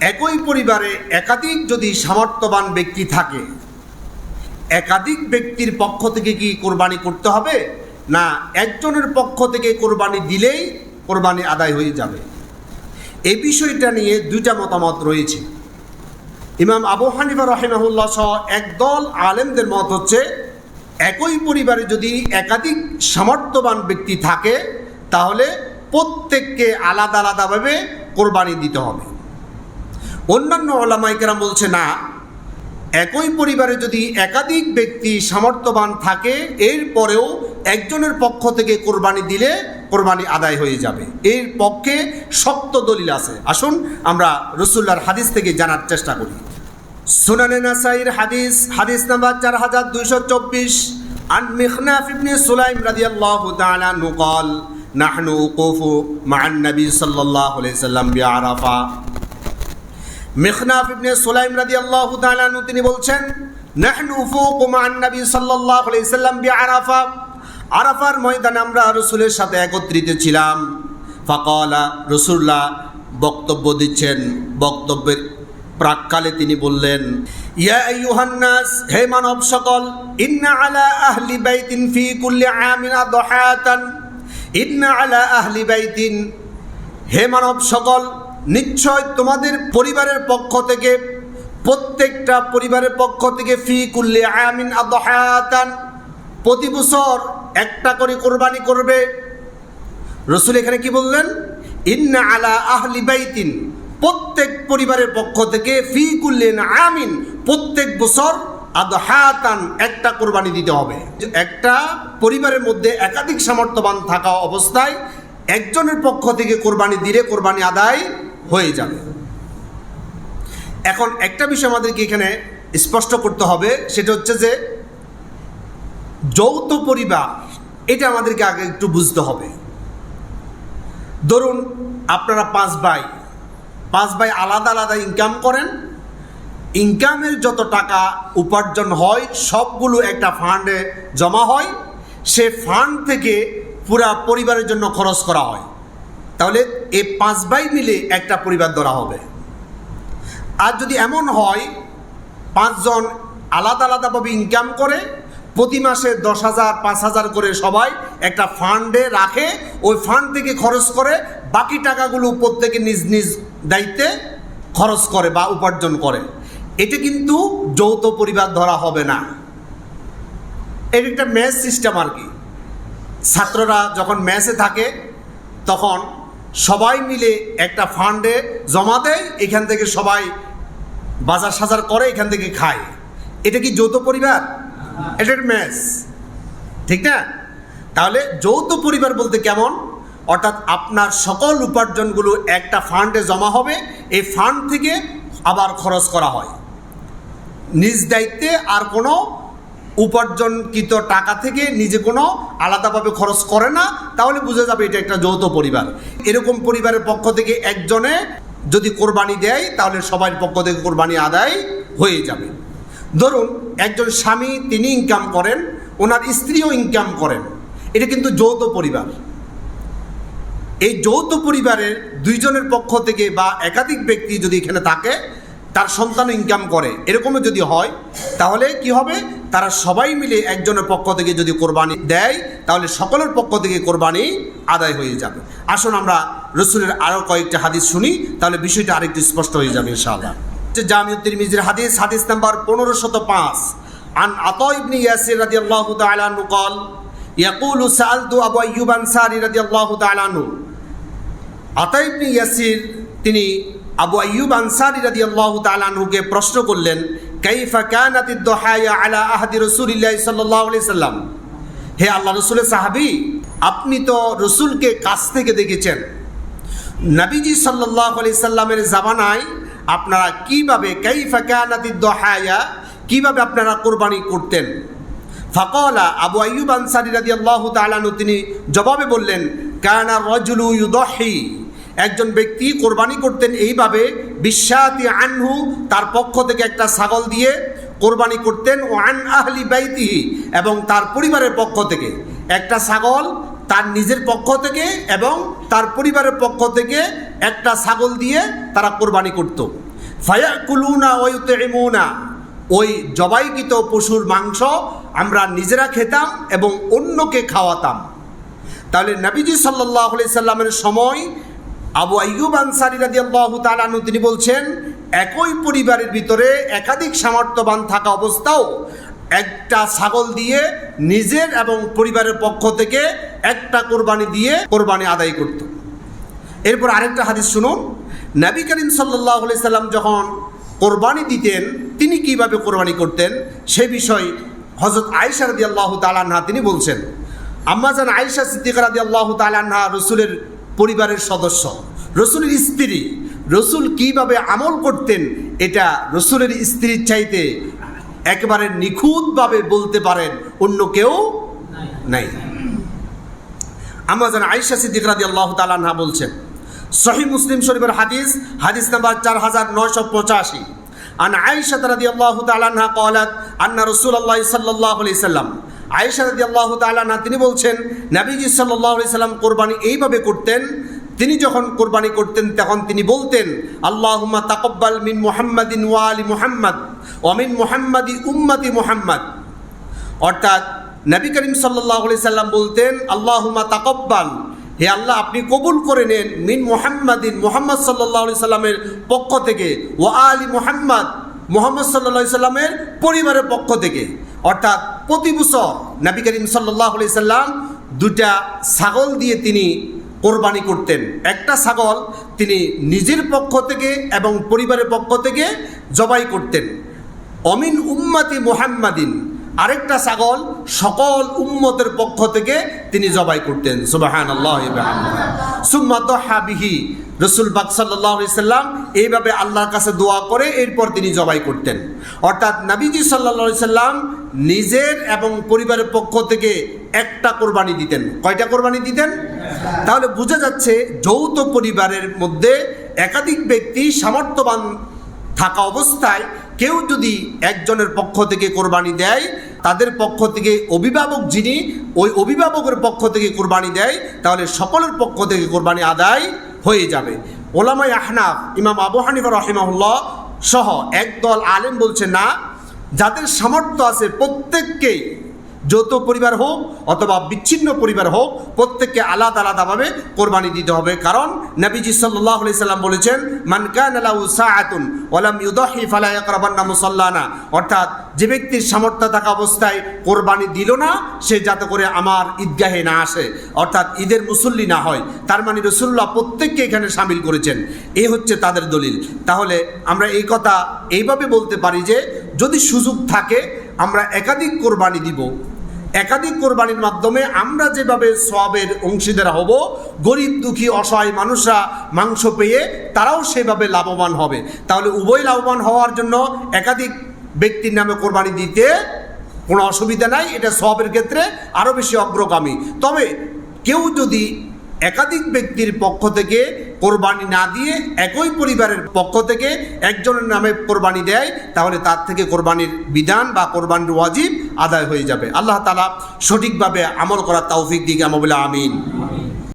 একই পরিবারে একাধিক যদি সামর্থ্যবান ব্যক্তি থাকে, একাধিক ব্যক্তির পক্ষ থেকে কি কোরবানি করতে হবে? না, একজনের পক্ষ থেকে কোরবানি দিলেই কোরবানি আদায় হয়ে যাবে। এই বিষয়টা নিয়ে দুইটা মতামত রয়েছে। ইমাম আবু হানিফা রহেমাহুল্লাহ সহ একদল আলেমদের মত হচ্ছে, একই পরিবারে যদি একাধিক সামর্থ্যবান ব্যক্তি থাকে, তাহলে প্রত্যেককে আলাদা আলাদাভাবে কোরবানি দিতে হবে। অন্যান্য ওলামাইকেরাম বলছে না একই পরিবারে যদি একাধিক ব্যক্তি সামর্থ্যবান থাকে এরপরেও একজনের পক্ষ থেকে কোরবানি দিলে কোরবানি আদায় হয়ে যাবে এর পক্ষে শক্ত দলিল আছে আসুন আমরা রসুল্লাহর হাদিস থেকে জানার চেষ্টা করি সুনানে নাসাইর হাদিস হাদিস নাম্বার চার হাজার দুইশো চব্বিশ عن مخناف بن سليم رضي الله تعالى عنه قال نحن وقوف مع النبي صلى الله عليه وسلم بعرفه মেখনাফ ইবনে সুলাইম রাদিয়াল্লাহু তাআলা আনহু, তিনি বলছেন, নাহনু ফুকু মান নবী সাল্লাল্লাহু আলাইহি সাল্লাম বিআরাফা। আরাফার ময়দানে আমরা রাসূলের সাথে একত্রিত ছিলাম। ফাকালা, রাসূলুল্লাহ বক্তব্য দিচ্ছেন। বক্তব্যের প্রাককালে তিনি বললেন, ইয়া আইয়ুহান নাস হে মানব সকল, ইন্না আলা আহলি বাইতিন ফি কুল্লি আমিন আদহাতান। ইন্না আলা আহলি বাইতিন, হে মানব সকল নিশ্চয় তোমাদের পরিবারের পক্ষ থেকে, প্রত্যেকটা পরিবারের পক্ষ থেকে ফি কুল্লে আমিন আদহাতান প্রতি বছর একটা করে কোরবানি করবে। রসুল এখানে কি বললেন? ইন্না আলা আহলি বাইতিন, প্রত্যেক পরিবারের পক্ষ থেকে ফি কুল্লেন আমিন, প্রত্যেক বছর আদহাতান একটা কোরবানি দিতে হবে। একটা পরিবারের মধ্যে একাধিক সামর্থ্যবান থাকা অবস্থায় একজনের পক্ষ থেকে কোরবানি দিলে কোরবানি আদায় হয়ে যাবে। এখন একটা বিষয় আমাদেরকে এখানে স্পষ্ট করতে হবে, সেটা হচ্ছে যে যৌথ পরিবার, এটা আমাদেরকে আগে একটু বুঝতে হবে। ধরুন, আপনারা পাঁচ ভাই পাঁচ ভাই আলাদা আলাদা ইনকাম করেন। ইনকামের যত টাকা উপার্জন হয়, সবগুলো একটা ফান্ডে জমা হয়। সে ফান্ড থেকে পুরা পরিবারের জন্য খরচ করা হয়। তাহলে এই পাঁচ ভাই মিলে একটা পরিবার ধরা হবে। আর যদি এমন হয়, পাঁচজন আলাদা আলাদাভাবে ইনকাম করে, প্রতি মাসে দশ হাজার, পাঁচ হাজার করে সবাই একটা ফান্ডে রাখে, ওই ফান্ড থেকে খরচ করে বাকি টাকাগুলো প্রত্যেকে নিজ নিজ দায়িত্বে খরচ করে বা উপার্জন করে। এটা কিন্তু যৌথ পরিবার ধরা হবে না। এটা একটা ম্যাচ সিস্টেম আর কি। ছাত্ররা যখন ম্যাচে থাকে, তখন সবাই মিলে একটা ফান্ডে জমা দেয়, এখান থেকে সবাই বাজার সাজার করে, এখান থেকে খায়। এটা কি যৌথ পরিবার? এটা ম্যাচ ঠিক না? তাহলে যৌথ পরিবার বলতে কেমন? অর্থাৎ আপনার সকল উপার্জনগুলো একটা ফান্ডে জমা হবে, এই ফান্ড থেকে আবার খরচ করা হয়। নিজ দায়িত্বে আর কোনো উপার্জনকৃত টাকা থেকে নিজে কোনো আলাদাভাবে খরচ করে না, তাহলে বুঝে যাবে এটা একটা যৌথ পরিবার। এরকম পরিবারের পক্ষ থেকে একজনে যদি কোরবানি দেয়, তাহলে সবার পক্ষ থেকে কোরবানি আদায় হয়ে যাবে। ধরুন, একজন স্বামী, তিনি ইনকাম করেন, ওনার স্ত্রীও ইনকাম করেন। এটা কিন্তু যৌথ পরিবার। এই যৌথ পরিবারের দুইজনের পক্ষ থেকে বা একাধিক ব্যক্তি যদি এখানে থাকে, তার সন্তান ইনকাম করে। এরকমও যদি হয়, তাহলে কি হবে? তারা সবাই মিলে একজনের পক্ষ থেকে যদি কোরবানি দেয়, তাহলে সকলের পক্ষ থেকে কোরবানি আদায় হয়ে যাবে। আসুন আমরা রসুলের আরও কয়েকটা হাদিস শুনি, তাহলে বিষয়টা আরেকটু স্পষ্ট হয়ে যাবে ইনশাআল্লাহ। জামিউদ্দিন মিজির হাদিস হাদিস নাম্বার পনেরো শত পাঁচ। আন আত রাদি আল্লাহ তালু কল সালতু আবু আইয়ুব আনসারি রাদি আল্লাহ তালু আতা ইবনি ইয়াসির, তিনি আবু আইয়ুব আনসারি রাদি আল্লাহ তালানহুকে প্রশ্ন করলেন কাইফা কানাতি দোহায়া আলা আহাদি রসুলিল্লাহ সাল্লাহ সাল্লাম। হে আল্লাহ রসুলের সাহাবি, আপনি তো রসুলকে কাছ থেকে দেখেছেন। নবীজি সাল্লাহ আলি সাল্লামের জামানায় আপনারা কীভাবে কাইফা কানাতি দোহায়া, কীভাবে আপনারা কোরবানি করতেন? ফাকলা আবু আইয়ুব আনসারি রাদি আল্লাহ তালানু তিনি জবাবে বললেন, কানা রজুলু ইউদহি। একজন ব্যক্তি কোরবানি করতেন এইভাবে বিশ্বাতি আনহু তার পক্ষ থেকে একটা ছাগল দিয়ে কোরবানি করতেন ও আন আহলি বাইতিহি এবং তার পরিবারের পক্ষ থেকে। একটা ছাগল তার নিজের পক্ষ থেকে এবং তার পরিবারের পক্ষ থেকে একটা ছাগল দিয়ে তারা কোরবানি করত। ফায়াকুলুনা ওয়ুতেমুনা ওই জবাইকৃত পশুর মাংস আমরা নিজেরা খেতাম এবং অন্যকে খাওয়াতাম। তাহলে নবীজি সাল্লাহ সাল্লামের সময় আবু আইয়ুব আনসারি রাজি আল্লাহ তালানু তিনি বলছেন, একই পরিবারের ভিতরে একাধিক সামর্থ্যবান থাকা অবস্থাও একটা ছাগল দিয়ে নিজের এবং পরিবারের পক্ষ থেকে একটা কোরবানি দিয়ে কোরবানি আদায় করত। এরপর আরেকটা হাদিস শুনুন। নবী করিম সাল্লাহ সাল্লাম যখন কোরবানি দিতেন, তিনি কীভাবে কোরবানি করতেন? সে বিষয় হজরত আয়েশা রাদি আল্লাহ তালান্হা তিনি বলছেন আম্মাজান আয়েশা সিদ্দিকা রাদি আল্লাহ তালান্হা রসুলের পরিবারের সদস্য। রসুলের স্ত্রী। রসুল কীভাবে আমল করতেন, এটা রসুলের স্ত্রীর চাইতে একেবারে নিখুঁতভাবে বলতে পারেন অন্য কেউ নাই। আমাজান আয়েশা সিদ্দিক রাদি আল্লাহ তালান্হা বলছেন সহি মুসলিম শরীফের হাদিস হাদিস নাম্বার চার হাজার নয়শো পঁচাশি। আন আয়েশা রাদি আল্লাহ তালান্হা কলাত আন্না রসুল আল্লাহ সাল্লাহ আলি সাল্লাম আয়েশা রাদি আল্লাহ তালান্হা তিনি বলছেন, নাবিজি সাল্লাহ সাল্লাম কোরবানি এইভাবে করতেন, তিনি যখন কোরবানি করতেন তখন তিনি বলতেন, আল্লাহুম্মা তাকব্বাল মিন মুহাম্মাদিন ওয়া আলি মুহাম্মদ অমিন মুহাম্মাদি উম্মতি মুহাম্মদ। অর্থাৎ নবী করিম সাল্লাহ সাল্লাম বলতেন আল্লাহুমা তাকব্বাল। হে আল্লাহ, আপনি কবুল করে নেন মিন মোহাম্মদিন মোহাম্মদ সাল্লাহ সাল্লামের পক্ষ থেকে ও আলী মোহাম্মদ মোহাম্মদ সাল্লাহ সাল্লামের পরিবারের পক্ষ থেকে। অর্থাৎ প্রতি বছর নাবি করিম সাল্লাহ সাল্লাম দুটা ছাগল দিয়ে তিনি কোরবানি করতেন। একটা ছাগল তিনি নিজের পক্ষ থেকে এবং পরিবারের পক্ষ থেকে জবাই করতেন। অমিন উম্মাতি মোহাম্মাদিন আরেকটা ছাগল সকল উম্মতের পক্ষ থেকে তিনি জবাই করতেন। সুবাহান আল্লাহ। সুম্মা হাবিহি রসুল বাক সাল্লাম এইভাবে আল্লাহর কাছে দোয়া করে এরপর তিনি জবাই করতেন। অর্থাৎ নাবিজি সাল্লা সাল্লাম নিজের এবং পরিবারের পক্ষ থেকে একটা কোরবানি দিতেন। কয়টা কোরবানি দিতেন? তাহলে বোঝা যাচ্ছে যৌথ পরিবারের মধ্যে একাধিক ব্যক্তি সামর্থ্যবান থাকা অবস্থায় কেউ যদি একজনের পক্ষ থেকে কোরবানি দেয় তাদের পক্ষ থেকে অভিভাবক যিনি, ওই অভিভাবকের পক্ষ থেকে কোরবানি দেয়, তাহলে সকলের পক্ষ থেকে কোরবানি আদায় হয়ে যাবে। ওলামাই আহনাফ, ইমাম আবু হানিফা রহিমাহুল্লাহ সহ একদল আলেম বলছে, না, যাদের সামর্থ্য আছে প্রত্যেককেই যৌথ পরিবার হোক অথবা বিচ্ছিন্ন পরিবার হোক, প্রত্যেককে আলাদা আলাদাভাবে কোরবানি দিতে হবে। কারণ নবীজি সাল্লাহ সাল্লাম বলেছেন মানকান আলাউ ওয়ালাম ইউদাহি ফালা ইয়াকরাবান্না মুসাল্লানা। অর্থাৎ যে ব্যক্তির সামর্থ্য থাকা অবস্থায় কোরবানি দিল না, সে যাতে করে আমার ঈদগাহে না আসে। অর্থাৎ ঈদের মুসল্লি না হয়। তার মানে রসুল্লাহ প্রত্যেককে এখানে সামিল করেছেন। এ হচ্ছে তাদের দলিল। তাহলে আমরা এই কথা এইভাবে বলতে পারি যে, যদি সুযোগ থাকে আমরা একাধিক কোরবানি দিব। একাধিক কোরবানির মাধ্যমে আমরা যেভাবে সবের অংশীদার হব, গরিব, দুঃখী, অসহায় মানুষরা মাংস পেয়ে তারাও সেভাবে লাভবান হবে। তাহলে উভয় লাভবান হওয়ার জন্য একাধিক ব্যক্তির নামে কোরবানি দিতে কোনো অসুবিধা নাই। এটা সবের ক্ষেত্রে আরও বেশি অগ্রগামী। তবে কেউ যদি একাধিক ব্যক্তির পক্ষ থেকে কোরবানি না দিয়ে একই পরিবারের পক্ষ থেকে একজনের নামে কোরবানি দেয়, তাহলে তার থেকে কোরবানির বিধান বা কোরবানির ওয়াজিব আদায় হয়ে যাবে। আল্লাহ তালা সঠিকভাবে আমল করার তৌফিক দিকে আমি আমিন।